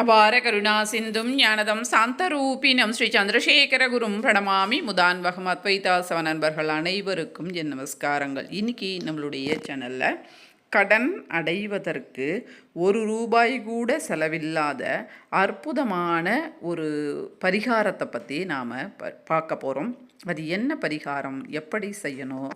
அபார கருணா சிந்தும் ஞானதம் சாந்தரூபினம் ஸ்ரீ சந்திரசேகரகுரும் பிரணமாமி முதான்வகம் அத்வைதாசவ நண்பர்கள் அனைவருக்கும் என் நமஸ்காரங்கள். இன்னைக்கு நம்மளுடைய சேனலில் கடன் அடைவதற்கு ஒரு ரூபாய் கூட செலவில்லாத அற்புதமான ஒரு பரிகாரத்தை பற்றி நாம் ப பார்க்க போகிறோம் அது என்ன பரிகாரம்? எப்படி செய்யணும்?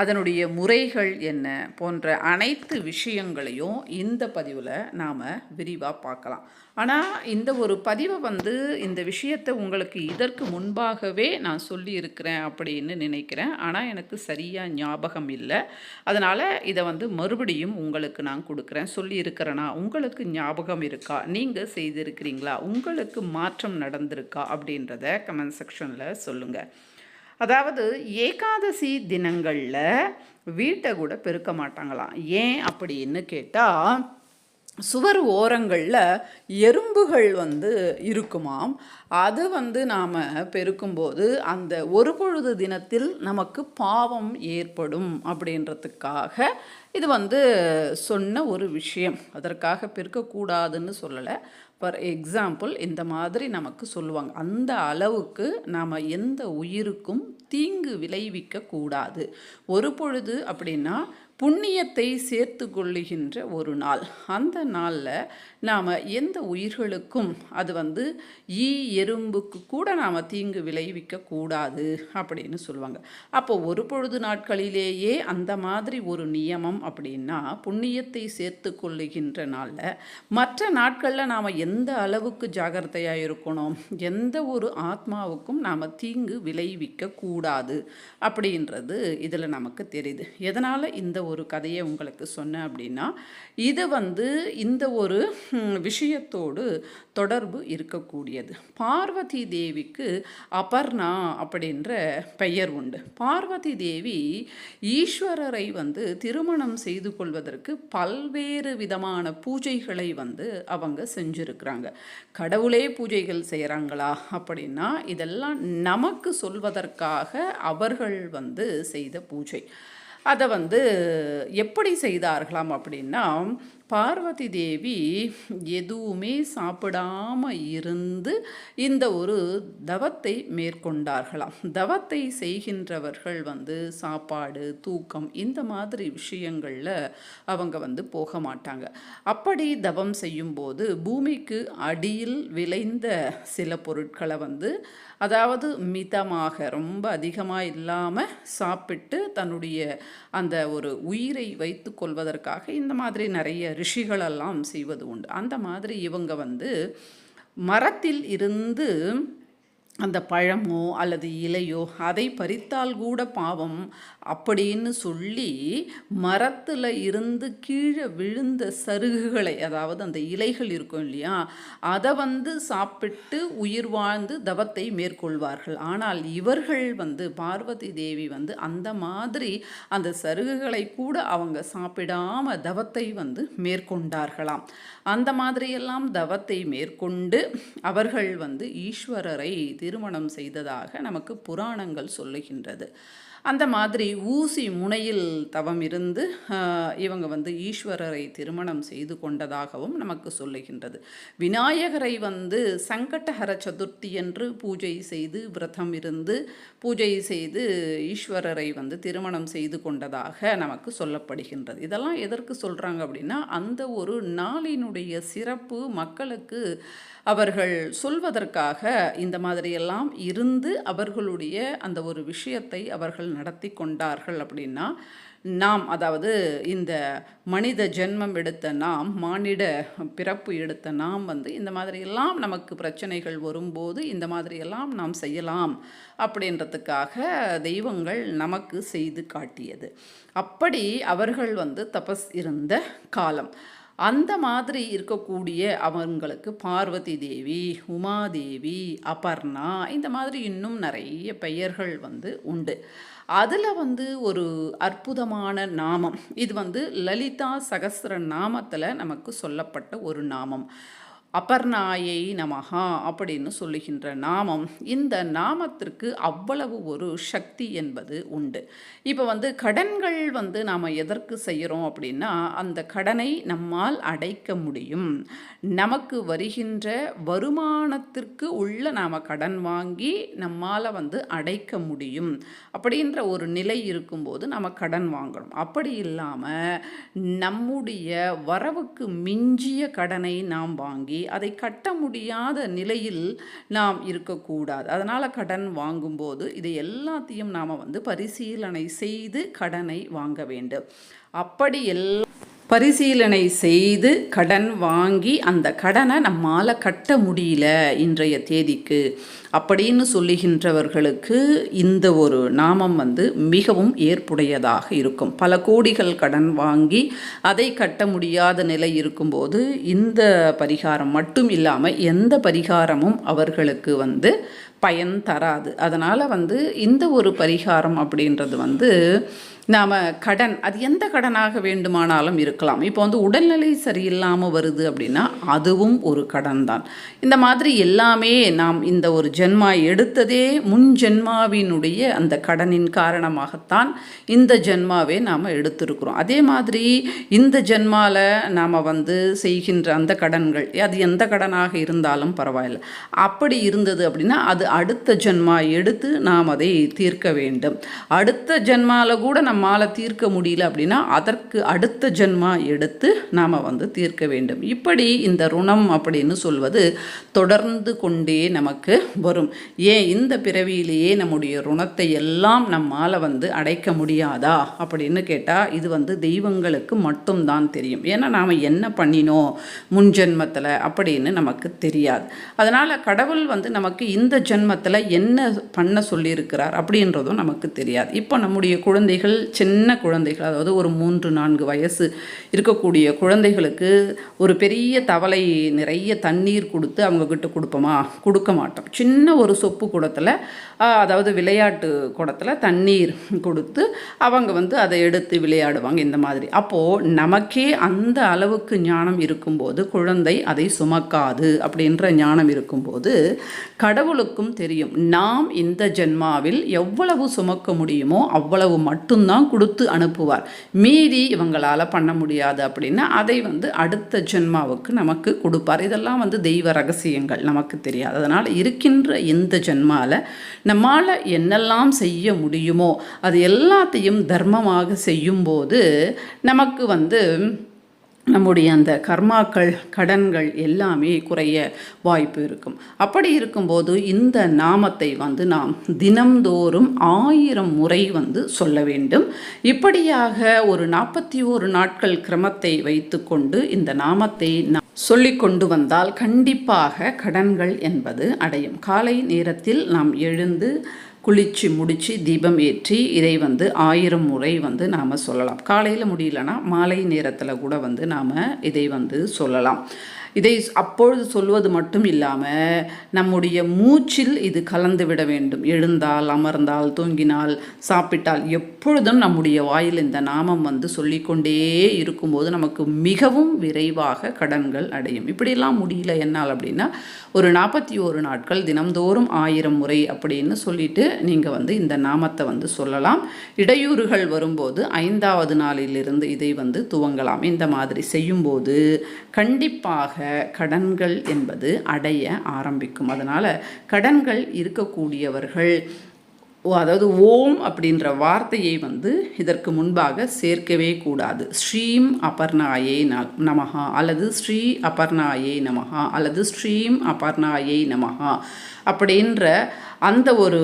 அதனுடைய முறைகள் என்ன போன்ற அனைத்து விஷயங்களையும் இந்த பதிவில் நாம் விரிவாக பார்க்கலாம். ஆனால் இந்த ஒரு பதிவை வந்து இந்த விஷயத்தை உங்களுக்கு இதற்கு முன்பாகவே நான் சொல்லியிருக்கிறேன் அப்படின்னு நினைக்கிறேன். ஆனால் எனக்கு சரியாக ஞாபகம் இல்லை. அதனால் இதை வந்து மறுபடியும் உங்களுக்கு நான் கொடுக்குறேன். சொல்லியிருக்கிறேன்னா உங்களுக்கு ஞாபகம் இருக்கா? நீங்கள் செய்திருக்கிறீங்களா? உங்களுக்கு மாற்றம் நடந்திருக்கா? அப்படின்றத கமெண்ட் செக்ஷனில் சொல்லுங்கள் அதாவது ஏகாதசி தினங்களில் வீட்டை கூட பெருக்க மாட்டாங்களாம். ஏன் அப்படின்னு கேட்டால் சுவர் ஓரங்களில் எறும்புகள் வந்து இருக்குமாம். அது வந்து நாம் பெருக்கும்போது அந்த ஒரு பொழுது தினத்தில் நமக்கு பாவம் ஏற்படும் அப்படின்றதுக்காக இது வந்து சொன்ன ஒரு விஷயம். அதற்காக பெருக்கக்கூடாதுன்னு சொல்லலை. ஃபார் எக்ஸாம்பிள் இந்த மாதிரி நமக்கு சொல்லுவாங்க. அந்த அளவுக்கு நாம் எந்த உயிருக்கும் தீங்கு விளைவிக்க கூடாது ஒரு பொழுது அப்படின்னா புண்ணியத்தை சேர்த்து கொள்ளுகின்ற ஒரு நாள். அந்த நாளில் நாம் எந்த உயிர்களுக்கும் அது வந்து ஈ எறும்புக்கு கூட நாம் தீங்கு விளைவிக்க கூடாது அப்படின்னு சொல்லுவாங்க. அப்போ ஒரு பொழுது நாட்களிலேயே அந்த மாதிரி ஒரு நியமம் அப்படின்னா புண்ணியத்தை சேர்த்து கொள்ளுகின்ற நாளில் மற்ற நாட்களில் நாம் எந்த அளவுக்கு ஜாகிரதையாக இருக்கணும் எந்த ஒரு ஆத்மாவுக்கும் நாம் தீங்கு விளைவிக்க கூடாது அப்படின்றது இதில் நமக்கு தெரியுது. எதனால் இந்த ஒரு கதையை உங்களுக்கு சொன்னேன் அப்படின்னா இது வந்து இந்த ஒரு விஷயத்தோடு தொடர்பு இருக்கக்கூடியது. பார்வதி தேவிக்கு அபர்ணா அப்படின்ற பெயர் உண்டு. பார்வதி தேவி ஈஸ்வரரை வந்து திருமணம் செய்து கொள்வதற்கு பல்வேறு விதமான பூஜைகளை வந்து அவங்க செஞ்சுருக்கிறாங்க. கடவுளே பூஜைகள் செய்கிறாங்களா அப்படின்னா இதெல்லாம் நமக்கு சொல்வதற்காக அவர்கள் வந்து செய்த பூஜை. அதை வந்து எப்படி செய்தார்களாம் அப்படின்னா பார்வதி தேவி எதுவுமே சாப்பிடாம இருந்து இந்த ஒரு தவத்தை மேற்கொண்டார்களாம். தவத்தை செய்கின்றவர்கள் வந்து சாப்பாடு தூக்கம் இந்த மாதிரி விஷயங்களில் அவங்க வந்து போக மாட்டாங்க. அப்படி தவம் செய்யும்போது பூமிக்கு அடியில் விளைந்த சில பொருட்களை வந்து அதாவது மிதமாக ரொம்ப அதிகமாக இல்லாமல் சாப்பிட்டு தன்னுடைய அந்த ஒரு உயிரை வைத்து கொள்வதற்காக இந்த மாதிரி நிறைய ரிஷிகளெல்லாம் செய்வது உண்டு. அந்த மாதிரி இவங்க வந்து மரத்தில் இருந்து அந்த பழமோ அல்லது இலையோ அதை பறித்தால் கூட பாவம் அப்படின்னு சொல்லி மரத்தில் இருந்து கீழே விழுந்த சருகுகளை அதாவது அந்த இலைகள் இருக்கும் இல்லையா அதை வந்து சாப்பிட்டு உயிர் வாழ்ந்து தவத்தை மேற்கொள்வார்கள். ஆனால் இவர்கள் வந்து பார்வதி தேவி வந்து அந்த மாதிரி அந்த சருகுகளை கூட அவங்க சாப்பிடாம தவத்தை வந்து மேற்கொண்டார்களாம். அந்த மாதிரியெல்லாம் தவத்தை மேற்கொண்டு அவர்கள் வந்து ஈஸ்வரரை திருமணம் செய்ததாக நமக்கு புராணங்கள் சொல்லுகின்றது. அந்த மாதிரி ஊசி முனையில் தவம் இருந்து இவங்க வந்து ஈஸ்வரரை திருமணம் செய்து கொண்டதாகவும் நமக்கு சொல்லுகின்றது. விநாயகரை வந்து சங்கடஹர சதுர்த்தி என்று பூஜை செய்து விரதம் இருந்து பூஜை செய்து ஈஸ்வரரை வந்து திருமணம் செய்து கொண்டதாக நமக்கு சொல்லப்படுகின்றது. இதெல்லாம் எதற்கு சொல்கிறாங்க அப்படின்னா அந்த ஒரு நாளினுடைய சிறப்பு மக்களுக்கு அவர்கள் சொல்வதற்காக இந்த மாதிரியெல்லாம் இருந்து அவர்களுடைய அந்த ஒரு விஷயத்தை அவர்கள் நடத்தி கொண்டார்கள் அப்படின்னா நாம் அதாவது இந்த மனித ஜென்மம் எடுத்த நாம் மானிட பிறப்பு எடுத்த நாம் வந்து இந்த மாதிரியெல்லாம் நமக்கு பிரச்சனைகள் வரும்போது இந்த மாதிரியெல்லாம் நாம் செய்யலாம் அப்படின்றதுக்காக தெய்வங்கள் நமக்கு செய்து காட்டியது. அப்படி அவர்கள் வந்து தபஸ் இருந்த காலம். அந்த மாதிரி இருக்கக்கூடிய அவங்களுக்கு பார்வதி தேவி உமாதேவி அபர்ணா இந்த மாதிரி இன்னும் நிறைய பெயர்கள் வந்து உண்டு. அதில் வந்து ஒரு அற்புதமான நாமம். இது வந்து லலிதா சகஸ்ர நாமத்தில் நமக்கு சொல்லப்பட்ட ஒரு நாமம். அபர்ணாயை நமகா அப்படின்னு சொல்லுகின்ற நாமம் இந்த நாமத்திற்கு அவ்வளவு ஒரு சக்தி என்பது உண்டு. இப்போ வந்து கடன்கள் வந்து நாம் எதற்கு செய்கிறோம் அப்படின்னா அந்த கடனை நம்மால் அடைக்க முடியும். நமக்கு வருகின்ற வருமானத்திற்கு உள்ள நாம் கடன் வாங்கி நம்மால் வந்து அடைக்க முடியும். அப்படின்ற ஒரு நிலை இருக்கும்போது நம்ம கடன் வாங்கணும். அப்படி இல்லாமல் நம்முடைய வரவுக்கு மிஞ்சிய கடனை நாம் வாங்கி அதை கட்ட முடியாத நிலையில் நாம் இருக்கக்கூடாது. அதனால் கடன் வாங்கும்போது இதை எல்லாத்தையும் நாம் வந்து பரிசீலனை செய்து கடனை வாங்க வேண்டும். அப்படி எல்லாம் பரிசீலனை செய்து கடன் வாங்கி அந்த கடனை நம்மால் கட்ட முடியல இன்றைய தேதிக்கு. அப்படின்னு சொல்லுகின்றவர்களுக்கு இந்த ஒரு நாமம் வந்து மிகவும் ஏற்புடையதாக இருக்கும். பல கோடிகள் கடன் வாங்கி அதை கட்ட முடியாத நிலை இருக்கும்போது இந்த பரிகாரம் மட்டும் இல்லாமல் எந்த பரிகாரமும் அவர்களுக்கு வந்து பயன் தராது. அதனால் வந்து இந்த ஒரு பரிகாரம் அப்படின்றது வந்து நாம் கடன் அது எந்த கடனாக வேண்டுமானாலும் இருக்கலாம். இப்போ வந்து உடல்நிலை சரியில்லாமல் வருது அப்படின்னா அதுவும் ஒரு கடன் தான் இந்த மாதிரி எல்லாமே நாம் இந்த ஒரு ஜென்மா எடுத்ததே முன் ஜென்மாவினுடைய அந்த கடனின் காரணமாகத்தான் இந்த ஜென்மாவே நாம் எடுத்திருக்கிறோம். அதே மாதிரி இந்த ஜென்மாவில் நாம் வந்து செய்கின்ற அந்த கடன்கள் அது எந்த கடனாக இருந்தாலும் பரவாயில்ல. அப்படி இருந்தது அப்படின்னா அது அடுத்த ஜென்மா எடுத்து நாம் அதை தீர்க்க வேண்டும். அடுத்த ஜென்மாவில் கூட நம்மால் தீர்க்க முடியல அப்படின்னா அதற்கு அடுத்த ஜென்மா எடுத்து நாம் வந்து தீர்க்க வேண்டும். இப்படி இந்த ருணம் அப்படின்னு சொல்வது தொடர்ந்து கொண்டே நமக்கு வரும். ஏன் இந்த பிறவியிலேயே நம்முடைய ருணத்தை எல்லாம் நம்மால் வந்து அடைக்க முடியாதா அப்படின்னு கேட்டால் இது வந்து தெய்வங்களுக்கு மட்டும்தான் தெரியும். ஏன்னா நாம் என்ன பண்ணினோம் முன் ஜென்மத்தில் அப்படின்னு நமக்கு தெரியாது. அதனால் கடவுள் வந்து நமக்கு இந்த ஜென்மத்தில் என்ன பண்ண சொல்லியிருக்கிறார் அப்படின்றதும் நமக்கு தெரியாது. இப்போ நம்முடைய குழந்தைகள் சின்ன குழந்தைகள் அதாவது ஒரு மூன்று நான்கு வயசு இருக்கக்கூடிய குழந்தைகளுக்கு ஒரு பெரிய தவளை நிறைய தண்ணீர் கொடுத்து அவங்கக்கிட்ட கொடுப்போமா? கொடுக்க மாட்டோம். சின்ன ஒரு சொப்பு குடத்தில் அதாவது விளையாட்டு குடத்தில் தண்ணீர் கொடுத்து அவங்க வந்து அதை எடுத்து விளையாடுவாங்க இந்த மாதிரி. அப்போது நமக்கே அந்த அளவுக்கு ஞானம் இருக்கும்போது குழந்தை அதை சுமக்காது அப்படின்ற ஞானம் இருக்கும்போது கடவுளுக்கும் தெரியும். நாம் இந்த ஜென்மாவில் எவ்வளவு சுமக்க முடியுமோ அவ்வளவு மட்டும்தான் கொடுத்து அனுப்புவார். மீதி இவங்களால் பண்ண முடியாது அப்படின்னா அதை வந்து அடுத்த ஜென்மாவுக்கு நமக்கு கொடுப்பார். இதெல்லாம் வந்து தெய்வ ரகசியங்கள் நமக்கு தெரியாது. அதனால் இருக்கின்ற இந்த ஜென்மாவில் நம்மால் என்னெல்லாம் செய்ய முடியுமோ அது எல்லாத்தையும் தர்மமாக செய்யும்போது நமக்கு வந்து நம்முடைய அந்த கர்மாக்கள் கடன்கள் எல்லாமே குறைய வாய்ப்பு இருக்கும். அப்படி இருக்கும்போது இந்த நாமத்தை வந்து நாம் தினம்தோறும் ஆயிரம் முறை வந்து சொல்ல வேண்டும். இப்படியாக ஒரு நாற்பத்தி ஓரு நாட்கள் கிரமத்தை வைத்துக்கொண்டு இந்த நாமத்தை நாம் சொல்லி கொண்டு வந்தால் கண்டிப்பாக கடன்கள் என்பது அடையும். காலை நேரத்தில் நாம் எழுந்து குளித்து முடித்து தீபம் ஏற்றி இதை வந்து ஆயிரம் முறை வந்து நாம் சொல்லலாம். காலையில் முடியலன்னா மாலை நேரத்தில் கூட வந்து நாம் இதை வந்து சொல்லலாம். இதை அப்பொழுது சொல்வது மட்டும் இல்லாமல் நம்முடைய மூச்சில் இது கலந்து விட வேண்டும். எழுந்தால் அமர்ந்தால் தூங்கினால் சாப்பிட்டால் எப்பொழுதும் நம்முடைய வாயில் இந்த நாமம் வந்து சொல்லிக்கொண்டே இருக்கும்போது நமக்கு மிகவும் விரைவாக கடன்கள் அடையும். இப்படியெல்லாம் முடியல என்னால் அப்படின்னா ஒரு நாற்பத்தி ஓரு நாட்கள் தினம்தோறும் ஆயிரம் முறை அப்படின்னு சொல்லிட்டு நீங்கள் வந்து இந்த நாமத்தை வந்து சொல்லலாம். இடையூறுகள் வரும்போது ஐந்தாவது நாளிலிருந்து இதை வந்து துவங்கலாம். இந்த மாதிரி செய்யும்போது கண்டிப்பாக கடன்கள் என்பது அடைய ஆரம்பிக்கும். அதனால் கடன்கள் இருக்கக்கூடியவர்கள் ஓ அதாவது ஓம் அப்படின்ற வார்த்தையை வந்து இதற்கு முன்பாக சேர்க்கவே கூடாது. ஸ்ரீம் அபர்ணாயே நமஹா அல்லது ஸ்ரீ அபர்ணாயே நமஹா அல்லது ஸ்ரீம் அபர்ணாயே நமஹா அப்படின்ற அந்த ஒரு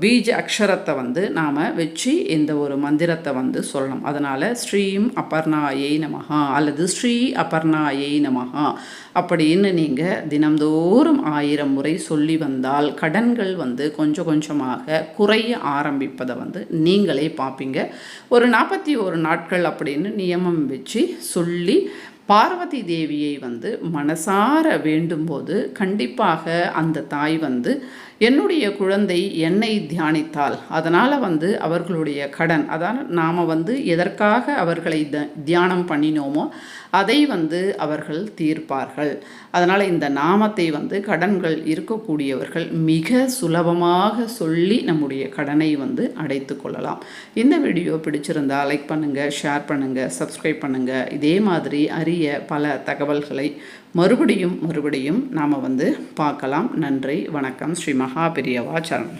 பீஜ அக்ஷரத்தை வந்து நாம் வச்சு இந்த ஒரு மந்திரத்தை வந்து சொல்லணும். அதனால் ஸ்ரீம் அபர்ணாயை நமஹா அல்லது ஸ்ரீ அபர்ணாயை நமஹா அப்படின்னு நீங்கள் தினம்தோறும் ஆயிரம் முறை சொல்லி வந்தால் கடன்கள் வந்து கொஞ்சம் கொஞ்சமாக குறைய ஆரம்பிப்பதை வந்து நீங்களே பார்ப்பீங்க ஒரு நாற்பத்தி ஒரு நாட்கள் அப்படின்னு நியமம் வச்சு சொல்லி பார்வதி தேவியை வந்து மனசார வேண்டும்போது கண்டிப்பாக அந்த தாய் வந்து என்னுடைய குழந்தை என்னை தியானித்தால் அதனால் வந்து அவர்களுடைய கடன் அதான் நாம் வந்து எதற்காக அவர்களை த தியானம் பண்ணினோமோ அதை வந்து அவர்கள் தீர்ப்பார்கள். அதனால் இந்த நாமத்தை வந்து கடன்கள் இருக்கக்கூடியவர்கள் மிக சுலபமாக சொல்லி நம்முடைய கடனை வந்து அடைத்து கொள்ளலாம். இந்த வீடியோ பிடிச்சிருந்தா லைக் பண்ணுங்கள் ஷேர் பண்ணுங்கள் சப்ஸ்கிரைப் பண்ணுங்கள் இதே மாதிரி அரிய பல தகவல்களை மறுபடியும் மறுபடியும் நாம் வந்து பார்க்கலாம். நன்றி வணக்கம். ஸ்ரீமா మహాపెరియవాచరణం